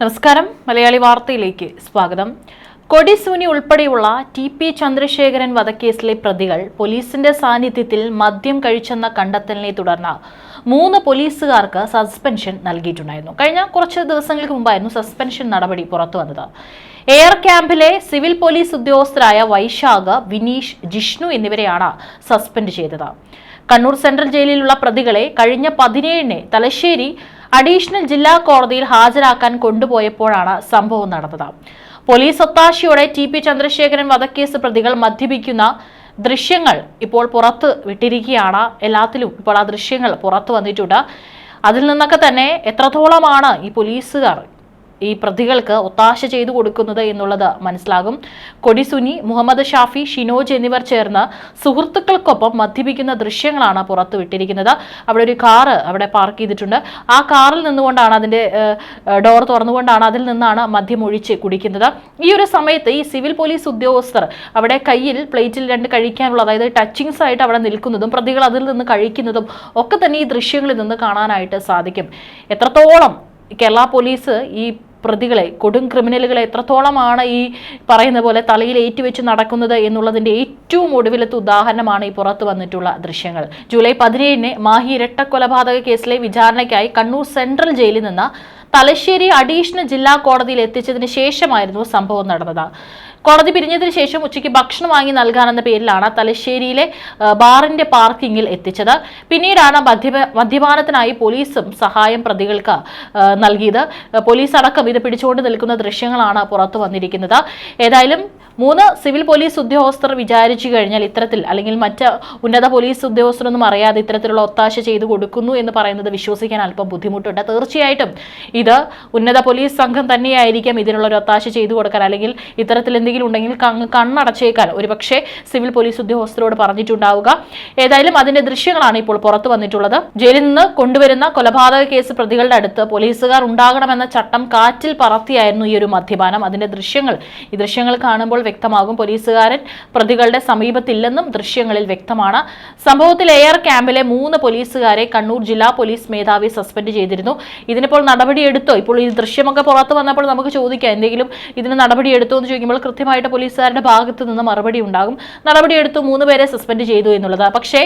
നമസ്കാരം. മലയാളി വാർത്തയിലേക്ക് സ്വാഗതം. കൊടിസൂനി ഉൾപ്പെടെയുള്ള ടി പി ചന്ദ്രശേഖരൻ വധക്കേസിലെ പ്രതികൾ പോലീസിന്റെ സാന്നിധ്യത്തിൽ മദ്യം കഴിച്ചെന്ന കണ്ടെത്തലിനെ തുടർന്ന് മൂന്ന് പോലീസുകാർക്ക് സസ്പെൻഷൻ നൽകിയിട്ടുണ്ടായിരുന്നു. കഴിഞ്ഞ കുറച്ച് ദിവസങ്ങൾക്ക് മുമ്പായിരുന്നു സസ്പെൻഷൻ നടപടി പുറത്തു വന്നത്. എയർ ക്യാമ്പിലെ സിവിൽ പോലീസ് ഉദ്യോഗസ്ഥരായ വൈശാഖ് വിനീഷ് ജിഷ്ണു എന്നിവരെയാണ് സസ്പെൻഡ് ചെയ്തത്. കണ്ണൂർ സെൻട്രൽ ജയിലിലുള്ള പ്രതികളെ കഴിഞ്ഞ പതിനേഴിന് തലശ്ശേരി അഡീഷണൽ ജില്ലാ കോടതിയിൽ ഹാജരാക്കാൻ കൊണ്ടുപോയപ്പോഴാണ് സംഭവം നടന്നത്. പോലീസ് ഒത്താശയോടെ ടി പി ചന്ദ്രശേഖരൻ വധക്കേസ് പ്രതികൾ മദ്യപിക്കുന്ന ദൃശ്യങ്ങൾ ഇപ്പോൾ പുറത്ത് വിട്ടിരിക്കുകയാണ്. എല്ലാത്തിലും ഇപ്പോൾ ആ ദൃശ്യങ്ങൾ പുറത്തു വന്നിട്ടുണ്ട്. അതിൽ നിന്നൊക്കെ തന്നെ എത്രത്തോളമാണ് ഈ പോലീസുകാർ ഈ പ്രതികൾക്ക് ഒത്താശ ചെയ്തു കൊടുക്കുന്നത് എന്നുള്ളത് മനസ്സിലാകും. കൊടിസുനി മുഹമ്മദ് ഷാഫി ഷിനോജ് എന്നിവർ ചേർന്ന് സുഹൃത്തുക്കൾക്കൊപ്പം മദ്യപിക്കുന്ന ദൃശ്യങ്ങളാണ് പുറത്തുവിട്ടിരിക്കുന്നത്. അവിടെ ഒരു കാറ് അവിടെ പാർക്ക് ചെയ്തിട്ടുണ്ട്. ആ കാറിൽ നിന്നുകൊണ്ടാണ് അതിന്റെ ഡോർ തുറന്നുകൊണ്ടാണ് അതിൽ നിന്നാണ് മദ്യം ഒഴിച്ച് കുടിക്കുന്നത്. ഈ ഒരു സമയത്ത് ഈ സിവിൽ പോലീസ് ഉദ്യോഗസ്ഥർ അവിടെ കയ്യിൽ പ്ലേറ്റിൽ രണ്ട് കഴിക്കാനുള്ള അതായത് ടച്ചിങ്സ് ആയിട്ട് അവിടെ നിൽക്കുന്നതും പ്രതികൾ അതിൽ നിന്ന് കഴിക്കുന്നതും ഒക്കെ തന്നെ ഈ ദൃശ്യങ്ങളിൽ നിന്ന് കാണാനായിട്ട് സാധിക്കും. എത്രത്തോളം കേരള പോലീസ് ഈ പ്രതികളെ കൊടും ക്രിമിനലുകളെ എത്രത്തോളമാണ് ഈ പറയുന്ന പോലെ തലയിൽ ഏറ്റുവെച്ച് നടക്കുന്നത് എന്നുള്ളതിന്റെ ഏറ്റവും ഒടുവിലത്തെ ഉദാഹരണമാണ് ഈ പുറത്തു വന്നിട്ടുള്ള ദൃശ്യങ്ങൾ. ജൂലൈ പതിനേഴിന് മാഹി ഇരട്ട കൊലപാതക കേസിലെ വിചാരണയ്ക്കായി കണ്ണൂർ സെൻട്രൽ ജയിലിൽ നിന്ന് തലശ്ശേരി അഡീഷണൽ ജില്ലാ കോടതിയിൽ എത്തിച്ചതിന് ശേഷമായിരുന്നു സംഭവം നടന്നത്. കോടതി പിരിഞ്ഞതിന് ശേഷം ഉച്ചയ്ക്ക് ഭക്ഷണം വാങ്ങി നൽകാനെന്ന പേരിലാണ് തലശ്ശേരിയിലെ ബാറിന്റെ പാർക്കിങ്ങിൽ എത്തിച്ചത്. പിന്നീടാണ് മദ്യപ മദ്യപാനത്തിനായി പോലീസും സഹായം പ്രതികൾക്ക് നൽകിയത്. പോലീസ് അടക്കം ഇത് പിടിച്ചുകൊണ്ട് നിൽക്കുന്ന ദൃശ്യങ്ങളാണ് പുറത്തു വന്നിരിക്കുന്നത്. ഏതായാലും മൂന്ന് സിവിൽ പോലീസ് ഉദ്യോഗസ്ഥർ വിചാരിച്ചു കഴിഞ്ഞാൽ ഇത്തരത്തിൽ അല്ലെങ്കിൽ മറ്റ് ഉന്നത പോലീസ് ഉദ്യോഗസ്ഥരൊന്നും അറിയാതെ ഇത്തരത്തിലുള്ള ഒത്താശ ചെയ്തു കൊടുക്കുന്നു എന്ന് പറയുന്നത് വിശ്വസിക്കാൻ അല്പം ബുദ്ധിമുട്ടുണ്ട്. തീർച്ചയായിട്ടും ഇത് ഉന്നത പോലീസ് സംഘം തന്നെയായിരിക്കാം ഇതിനുള്ള ഒരു ഒത്താശ ചെയ്തു കൊടുക്കാൻ അല്ലെങ്കിൽ ഇത്തരത്തിൽ എന്തെങ്കിലും ഉണ്ടെങ്കിൽ കണ്ണ് കണ്ണടച്ചേക്കാൻ ഒരുപക്ഷെ സിവിൽ പോലീസ് ഉദ്യോഗസ്ഥരോട് പറഞ്ഞിട്ടുണ്ടാവുക. ഏതായാലും അതിന്റെ ദൃശ്യങ്ങളാണ് ഇപ്പോൾ പുറത്തു വന്നിട്ടുള്ളത്. ജയിലിൽ നിന്ന് കൊണ്ടുവരുന്ന കൊലപാതക കേസ് പ്രതികളുടെ അടുത്ത് പോലീസുകാർ ഉണ്ടാകണമെന്ന ചട്ടം കാറ്റിൽ പറത്തിയായിരുന്നു ഈ ഒരു മദ്യപാനം. അതിന്റെ ദൃശ്യങ്ങൾ ഈ ദൃശ്യങ്ങൾ കാണുമ്പോൾ വ്യക്തമാകും. പോലീസുകാരൻ പ്രതികളുടെ സമീപത്തില്ലെന്നും ദൃശ്യങ്ങളിൽ വ്യക്തമാണ്. സംഭവത്തിൽ എയർ ക്യാമ്പിലെ മൂന്ന് പോലീസുകാരെ കണ്ണൂർ ജില്ലാ പോലീസ് മേധാവി സസ്പെൻഡ് ചെയ്തിരുന്നു. ഇതിനിപ്പോൾ നടപടിയെടുത്തോ? ഇപ്പോൾ ഈ ദൃശ്യമൊക്കെ പുറത്തു വന്നപ്പോൾ നമുക്ക് ചോദിക്കാം. എന്തെങ്കിലും ഇതിന് നടപടിയെടുത്തോ എന്ന് ചോദിക്കുമ്പോൾ കൃത്യമായിട്ട് പോലീസുകാരുടെ ഭാഗത്ത് നിന്ന് മറുപടി ഉണ്ടാകും. നടപടിയെടുത്തു മൂന്ന് പേരെ സസ്പെൻഡ് ചെയ്തു എന്നുള്ളത്. പക്ഷേ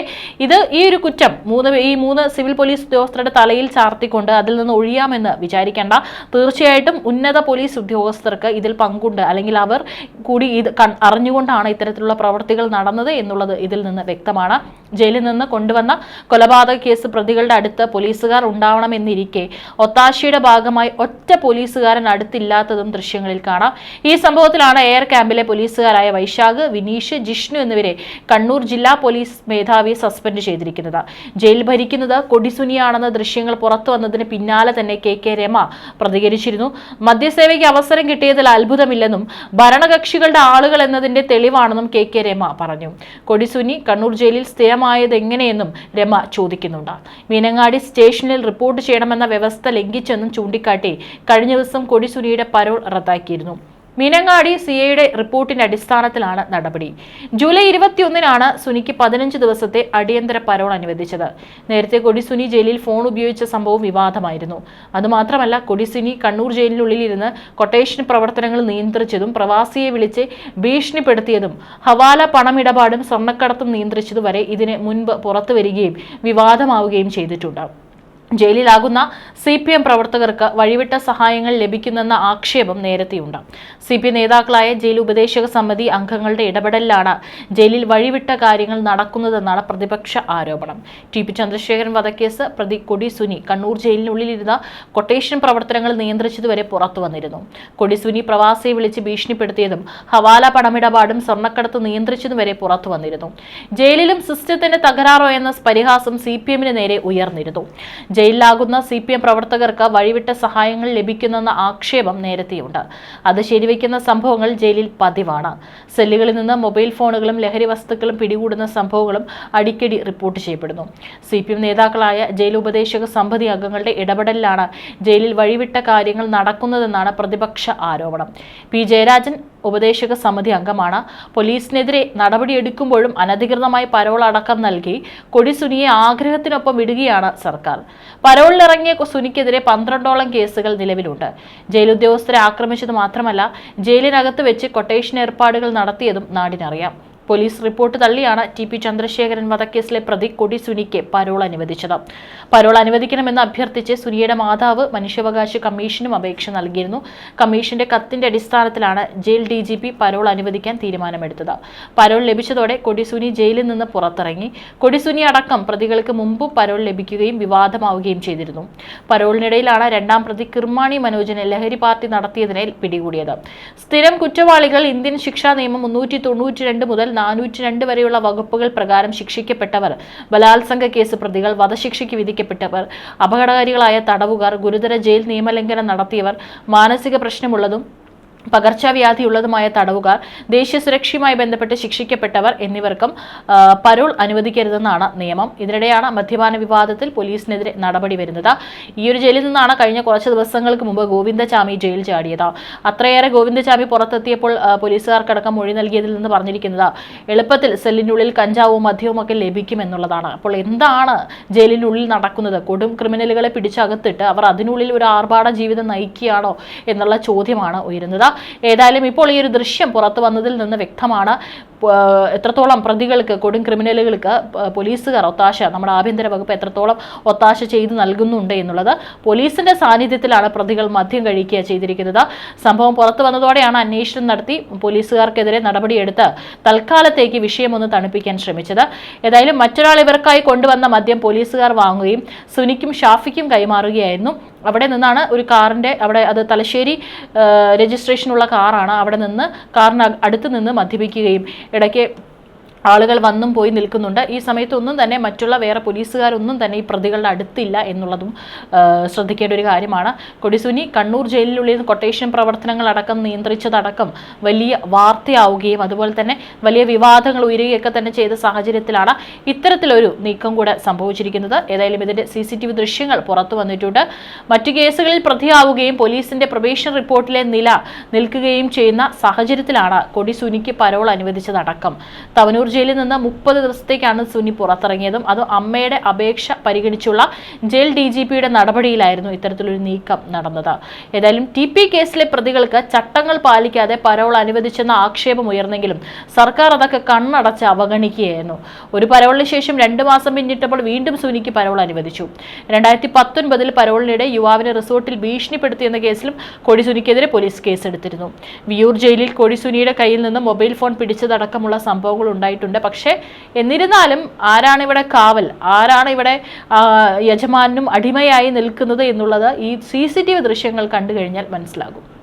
ഇത് ഈ ഒരു കുറ്റം മൂന്ന് ഈ മൂന്ന് സിവിൽ പോലീസ് ഉദ്യോഗസ്ഥരുടെ തലയിൽ ചാർത്തിക്കൊണ്ട് അതിൽ നിന്ന് ഒഴിയാമെന്ന് വിചാരിക്കേണ്ട. തീർച്ചയായിട്ടും ഉന്നത പോലീസ് ഉദ്യോഗസ്ഥർക്ക് ഇതിൽ പങ്കുണ്ട്. അല്ലെങ്കിൽ അവർ കൂടി ഇത് അറിഞ്ഞുകൊണ്ടാണ് ഇത്തരത്തിലുള്ള പ്രവർത്തികൾ നടന്നത് എന്നുള്ളത് ഇതിൽ നിന്ന് വ്യക്തമാണ്. ജയിലിൽ നിന്ന് കൊണ്ടുവന്ന കൊലപാതക കേസ് പ്രതികളുടെ അടുത്ത് പോലീസുകാർ ഉണ്ടാവണമെന്നിരിക്കെ ഒത്താശയുടെ ഭാഗമായി ഒറ്റ പോലീസുകാരൻ അടുത്തില്ലാത്തതും ദൃശ്യങ്ങളിൽ കാണാം. ഈ സംഭവത്തിലാണ് എയർ ക്യാമ്പിലെ പോലീസുകാരായ വൈശാഖ് വിനീഷ് ജിഷ്ണു എന്നിവരെ കണ്ണൂർ ജില്ലാ പോലീസ് മേധാവി സസ്പെൻഡ് ചെയ്തിരിക്കുന്നത്. ജയിൽ ഭരിക്കുന്നത് കൊടിസുനിയാണെന്ന ദൃശ്യങ്ങൾ പുറത്തു വന്നതിന് പിന്നാലെ തന്നെ കെ കെ രമ പ്രതികരിച്ചിരുന്നു. മദ്യസേവയ്ക്ക് അവസരം കിട്ടിയതിൽ അത്ഭുതമില്ലെന്നും ഭരണകക്ഷികളുടെ ആളുകൾ എന്നതിന്റെ തെളിവാണെന്നും കെ കെ രമ പറഞ്ഞു. കൊടിസുനി കണ്ണൂർ ജയിലിൽ സ്ഥിരമായത് എങ്ങനെയെന്നും രമ ചോദിക്കുന്നുണ്ട്. മീനങ്ങാടി സ്റ്റേഷനിൽ റിപ്പോർട്ട് ചെയ്യണമെന്ന വ്യവസ്ഥ ലംഘിച്ചെന്നും ചൂണ്ടിക്കാട്ടി കഴിഞ്ഞ ദിവസം കൊടിസുനിയുടെ പരോൾ റദ്ദാക്കിയിരുന്നു. മീനങ്ങാടി സി ഐയുടെ റിപ്പോർട്ടിന്റെ അടിസ്ഥാനത്തിലാണ് നടപടി. ജൂലൈ ഇരുപത്തിയൊന്നിനാണ് സുനിക്ക് പതിനഞ്ച് ദിവസത്തെ അടിയന്തര പരോൾ അനുവദിച്ചത്. നേരത്തെ കൊടിസുനി ജയിലിൽ ഫോൺ ഉപയോഗിച്ച സംഭവം വിവാദമായിരുന്നു. അതുമാത്രമല്ല കൊടിസുനി കണ്ണൂർ ജയിലിനുള്ളിലിരുന്ന് കൊട്ടേഷൻ പ്രവർത്തനങ്ങൾ നിയന്ത്രിച്ചതും പ്രവാസിയെ വിളിച്ച് ഭീഷണിപ്പെടുത്തിയതും ഹവാല പണമിടപാടും സ്വർണക്കടത്തും നിയന്ത്രിച്ചതുവരെ ഇതിന് മുൻപ് പുറത്തു വരികയും വിവാദമാവുകയും ചെയ്തിട്ടുണ്ട്. ജയിലിലാകുന്ന സി പി എം പ്രവർത്തകർക്ക് വഴിവിട്ട സഹായങ്ങൾ ലഭിക്കുന്നെന്ന ആക്ഷേപം നേരത്തെയുണ്ട്. സി പി നേതാക്കളായ ജയിൽ ഉപദേശക സമിതി അംഗങ്ങളുടെ ഇടപെടലിലാണ് ജയിലിൽ വഴിവിട്ട കാര്യങ്ങൾ നടക്കുന്നതെന്നാണ് പ്രതിപക്ഷ ആരോപണം. ടി പി ചന്ദ്രശേഖരൻ വധക്കേസ് പ്രതി കൊടി സുനി കണ്ണൂർ ജയിലിനുള്ളിലിരുന്ന കൊട്ടേഷൻ പ്രവർത്തനങ്ങൾ നിയന്ത്രിച്ചതുവരെ പുറത്തു വന്നിരുന്നു. കൊടി സുനി പ്രവാസിയെ വിളിച്ച് ഭീഷണിപ്പെടുത്തിയതും ഹവാല പണമിടപാടും സ്വർണക്കടത്ത് നിയന്ത്രിച്ചതും വരെ പുറത്തു വന്നിരുന്നു. ജയിലിലും സിസ്റ്റത്തിന്റെ തകരാറോ എന്ന പരിഹാസം സി പി എമ്മിന് നേരെ ഉയർന്നിരുന്നു. ജയിലിലാകുന്ന സി പി എം പ്രവർത്തകർക്ക് വഴിവിട്ട സഹായങ്ങൾ ലഭിക്കുന്നെന്ന ആക്ഷേപം നേരത്തെയുണ്ട്. അത് ശരിവയ്ക്കുന്ന സംഭവങ്ങൾ ജയിലിൽ പതിവാണ്. സെല്ലുകളിൽ നിന്ന് മൊബൈൽ ഫോണുകളും ലഹരി വസ്തുക്കളും പിടികൂടുന്ന സംഭവങ്ങളും അടിക്കടി റിപ്പോർട്ട് ചെയ്യപ്പെടുന്നു. സി പി എം നേതാക്കളായ ജയിൽ ഉപദേശക സമിതി അംഗങ്ങളുടെ ഇടപെടലിലാണ് ജയിലിൽ വഴിവിട്ട കാര്യങ്ങൾ നടക്കുന്നതെന്നാണ് പ്രതിപക്ഷ ആരോപണം. പി ജയരാജൻ ഉപദേശക സമിതി അംഗമാണ് പോലീസിനെതിരെ നടപടിയെടുക്കുമ്പോഴും അനധികൃതമായി പരോൾ അടക്കം നൽകി കൊടി സുനിയെ ആഗ്രഹത്തിനൊപ്പം വിടുകയാണ് സർക്കാർ. പരോളിലിറങ്ങിയ സുനിക്കെതിരെ പന്ത്രണ്ടോളം കേസുകൾ നിലവിലുണ്ട്. ജയിൽ ഉദ്യോഗസ്ഥരെ ആക്രമിച്ചത് മാത്രമല്ല ജയിലിനകത്ത് വെച്ച് കൊട്ടേഷൻ ഏർപ്പാടുകൾ നടത്തിയതും നാടിനറിയാം. പോലീസ് റിപ്പോർട്ട് തള്ളിയാണ് ടി പി ചന്ദ്രശേഖരൻ വധക്കേസിലെ പ്രതി കൊടി സുനിക്ക് പരോൾ അനുവദിച്ചത്. പരോൾ അനുവദിക്കണമെന്ന് അഭ്യർത്ഥിച്ച് സുനിയുടെ മാതാവ് മനുഷ്യാവകാശ കമ്മീഷനും അപേക്ഷ നൽകിയിരുന്നു. കമ്മീഷന്റെ കത്തിന്റെ അടിസ്ഥാനത്തിലാണ് jail D G P parole അനുവദിക്കാൻ തീരുമാനമെടുത്തത്. പരോൾ ലഭിച്ചതോടെ കൊടിസുനി ജയിലിൽ നിന്ന് പുറത്തിറങ്ങി. കൊടിസുനി അടക്കം പ്രതികൾക്ക് മുമ്പും പരോൾ ലഭിക്കുകയും വിവാദമാവുകയും ചെയ്തിരുന്നു. പരോളിനിടയിലാണ് രണ്ടാം പ്രതി കിർമാണി മനോജിനെ ലഹരി പാർട്ടി നടത്തിയതിനെ പിടികൂടിയത്. സ്ഥിരം കുറ്റവാളികൾ ഇന്ത്യൻ ശിക്ഷാ നിയമം മുന്നൂറ്റി തൊണ്ണൂറ്റി രണ്ട് മുതൽ നാനൂറ്റി രണ്ട് വരെയുള്ള വകുപ്പുകൾ പ്രകാരം ശിക്ഷിക്കപ്പെട്ടവർ ബലാത്സംഗ കേസ് പ്രതികൾ വധശിക്ഷയ്ക്ക് വിധിക്കപ്പെട്ടവർ അപകടകാരികളായ തടവുകാർ ഗുരുതര ജയിൽ നിയമലംഘനം നടത്തിയവർ മാനസിക പ്രശ്നമുള്ളതും പകർച്ചവ്യാധിയുള്ളതുമായ തടവുകാർ ദേശീയ സുരക്ഷയുമായി ബന്ധപ്പെട്ട് ശിക്ഷിക്കപ്പെട്ടവർ എന്നിവർക്കും പരോൾ അനുവദിക്കരുതെന്നാണ് നിയമം. ഇതിനിടെയാണ് മദ്യപാന വിവാദത്തിൽ പോലീസിനെതിരെ നടപടി വരുന്നത്. ഈ ഒരു ജയിലിൽ നിന്നാണ് കഴിഞ്ഞ കുറച്ച് ദിവസങ്ങൾക്ക് മുമ്പ് ഗോവിന്ദചാമി ജയിൽ ചാടിയത്. അത്രയേറെ ഗോവിന്ദചാമി പുറത്തെത്തിയപ്പോൾ പോലീസുകാർക്കടക്കം മൊഴി നൽകിയതിൽ നിന്ന് പറഞ്ഞിരിക്കുന്നത് എളുപ്പത്തിൽ സെല്ലിനുള്ളിൽ കഞ്ചാവും മദ്യവും ഒക്കെ ലഭിക്കുമെന്നുള്ളതാണ്. അപ്പോൾ എന്താണ് ജയിലിനുള്ളിൽ നടക്കുന്നത്? കൊടും ക്രിമിനലുകളെ പിടിച്ചകത്തിട്ട് അവർ അതിനുള്ളിൽ ഒരു ആർഭാട ജീവിതം നയിക്കുകയാണോ എന്നുള്ള ചോദ്യമാണ് ഉയരുന്നത്. ഏതായാലും ഇപ്പോൾ ഈ ഒരു ദൃശ്യം പുറത്തു വന്നതിൽ നിന്ന് വ്യക്തമാണ്. എത്രത്തോളം പ്രതികൾക്ക് കൊടും ക്രിമിനലുകൾക്ക് പോലീസുകാർ ഒത്താശ നമ്മുടെ ആഭ്യന്തര വകുപ്പ് എത്രത്തോളം ഒത്താശ ചെയ്ത് നൽകുന്നുണ്ട് എന്നുള്ളത് പോലീസിന്റെ സാന്നിധ്യത്തിലാണ് പ്രതികൾ മദ്യം കഴിക്കുക ചെയ്തിരിക്കുന്നത്. സംഭവം പുറത്തു വന്നതോടെയാണ് അന്വേഷണം നടത്തി പോലീസുകാർക്കെതിരെ നടപടിയെടുത്ത് തൽക്കാലത്തേക്ക് വിഷയം ഒന്ന് തണുപ്പിക്കാൻ ശ്രമിച്ചത്. ഏതായാലും മറ്റൊരാൾ ഇവർക്കായി കൊണ്ടുവന്ന മദ്യം പോലീസുകാർ വാങ്ങുകയും സുനിക്കും ഷാഫിക്കും കൈമാറുകയായിരുന്നു. അവിടെ നിന്നാണ് ഒരു കാറിന്റെ അവിടെ അത് തലശ്ശേരി രജിസ്ട്രേഷനുള്ള കാറാണ് അവിടെ നിന്ന് കാറിന് അടുത്ത് നിന്ന് മദ്യപിക്കുകയും ഇടയ്ക്ക് ആളുകൾ വന്നും പോയി നിൽക്കുന്നുണ്ട്. ഈ സമയത്തൊന്നും തന്നെ മറ്റുള്ള വേറെ പോലീസുകാരൊന്നും തന്നെ ഈ പ്രതികളുടെ അടുത്തില്ല എന്നുള്ളതും ശ്രദ്ധിക്കേണ്ട ഒരു കാര്യമാണ്. കൊടിസുനി കണ്ണൂർ ജയിലിനുള്ളിൽ കൊട്ടേഷൻ പ്രവർത്തനങ്ങൾ അടക്കം നിയന്ത്രിച്ചതടക്കം വലിയ വാർത്തയാവുകയും അതുപോലെ തന്നെ വലിയ വിവാദങ്ങൾ ഉയരുകയൊക്കെ തന്നെ ചെയ്ത സാഹചര്യത്തിലാണ് ഇത്തരത്തിലൊരു നീക്കം കൂടെ സംഭവിച്ചിരിക്കുന്നത്. ഏതായാലും ഇതിന്റെ സി സി ടി വി ദൃശ്യങ്ങൾ പുറത്തു വന്നിട്ടുണ്ട്. മറ്റു കേസുകളിൽ പ്രതിയാവുകയും പോലീസിന്റെ പ്രൊബേഷൻ റിപ്പോർട്ടിലെ നില നിൽക്കുകയും ചെയ്യുന്ന സാഹചര്യത്തിലാണ് കൊടിസുനിക്ക് പരോൾ അനുവദിച്ചതടക്കം. തവനൂർ ജയിലിൽ നിന്ന് മുപ്പത് ദിവസത്തേക്കാണ് സുനി പുറത്തിറങ്ങിയതും. അത് അമ്മയുടെ അപേക്ഷ പരിഗണിച്ചുള്ള ജയിൽ ഡി ജി പിയുടെ നടപടിയിലായിരുന്നു ഇത്തരത്തിലൊരു നീക്കം നടന്നത്. ഏതായാലും ടി പി കേസിലെ പ്രതികൾക്ക് ചട്ടങ്ങൾ പാലിക്കാതെ പരോൾ അനുവദിച്ചെന്ന ആക്ഷേപം ഉയർന്നെങ്കിലും സർക്കാർ അതൊക്കെ കണ്ണടച്ച് അവഗണിക്കുകയായിരുന്നു. ഒരു പരോളിന് ശേഷം രണ്ട് മാസം പിന്നിട്ടപ്പോൾ വീണ്ടും സുനിക്ക് പരോൾ അനുവദിച്ചു. രണ്ടായിരത്തി പത്തൊൻപതിൽ പരോളിനിടെ യുവാവിനെ റിസോർട്ടിൽ ഭീഷണിപ്പെടുത്തിയെന്ന കേസിലും കൊടിസുനിക്കെതിരെ പോലീസ് കേസെടുത്തിരുന്നു. വിയൂർ ജയിലിൽ കൊടിസുനിയുടെ കയ്യിൽ നിന്ന് മൊബൈൽ ഫോൺ പിടിച്ചതടക്കമുള്ള സംഭവങ്ങൾ ഉണ്ടായിട്ടുണ്ട് പക്ഷേ എന്നിരുന്നാലും ആരാണ് ഇവിടെ കാവൽ? ആരാണ് ഇവിടെ യജമാനും അടിമയായി നിൽക്കുന്നത് എന്നുള്ളത് ഈ സി സി ടി വി ദൃശ്യങ്ങൾ കണ്ടു കഴിഞ്ഞാൽ മനസ്സിലാകും.